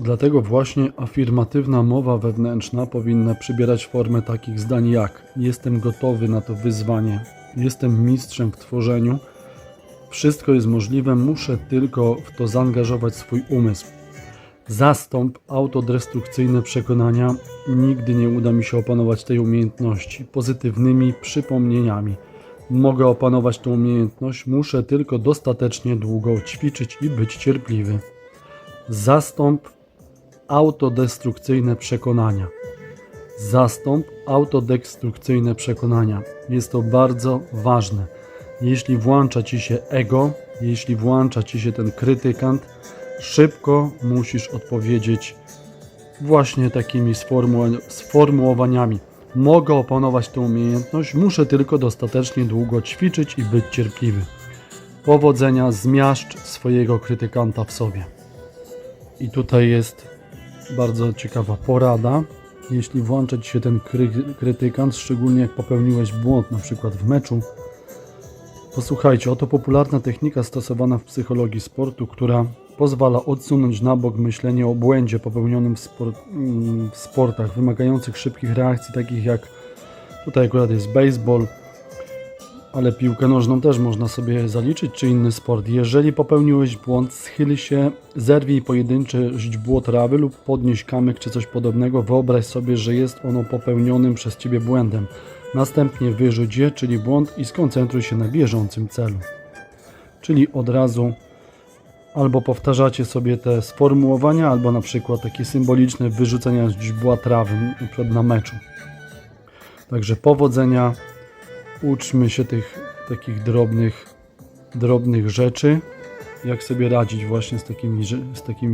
Dlatego właśnie afirmatywna mowa wewnętrzna powinna przybierać formę takich zdań jak jestem gotowy na to wyzwanie, jestem mistrzem w tworzeniu, wszystko jest możliwe, muszę tylko w to zaangażować swój umysł. Zastąp autodestrukcyjne przekonania, nigdy nie uda mi się opanować tej umiejętności pozytywnymi przypomnieniami. Mogę opanować tę umiejętność, muszę tylko dostatecznie długo ćwiczyć i być cierpliwy. Zastąp autodestrukcyjne przekonania. Zastąp autodestrukcyjne przekonania. Jest to bardzo ważne. Jeśli włącza ci się ego, jeśli włącza ci się ten krytykant, szybko musisz odpowiedzieć właśnie takimi sformuł- sformułowaniami. Mogę opanować tę umiejętność, muszę tylko dostatecznie długo ćwiczyć i być cierpliwy. Powodzenia, zmiażdż swojego krytykanta w sobie. I tutaj jest bardzo ciekawa porada. Jeśli włącza ci się ten kry krytykant, szczególnie jak popełniłeś błąd, na przykład w meczu, posłuchajcie, oto popularna technika stosowana w psychologii sportu, która pozwala odsunąć na bok myślenie o błędzie popełnionym w, spor mm, w sportach, wymagających szybkich reakcji, takich jak tutaj akurat jest baseball, ale piłkę nożną też można sobie zaliczyć, czy inny sport. Jeżeli popełniłeś błąd, schyl się, zerwij pojedyncze źdźbło trawy lub podnieś kamyk czy coś podobnego. Wyobraź sobie, że jest ono popełnionym przez Ciebie błędem. Następnie wyrzuć je, czyli błąd i skoncentruj się na bieżącym celu. Czyli od razu albo powtarzacie sobie te sformułowania, albo na przykład takie symboliczne wyrzucenia źdźbła trawy na meczu. Także powodzenia, uczmy się tych takich drobnych, drobnych rzeczy, jak sobie radzić właśnie z takimi, z takimi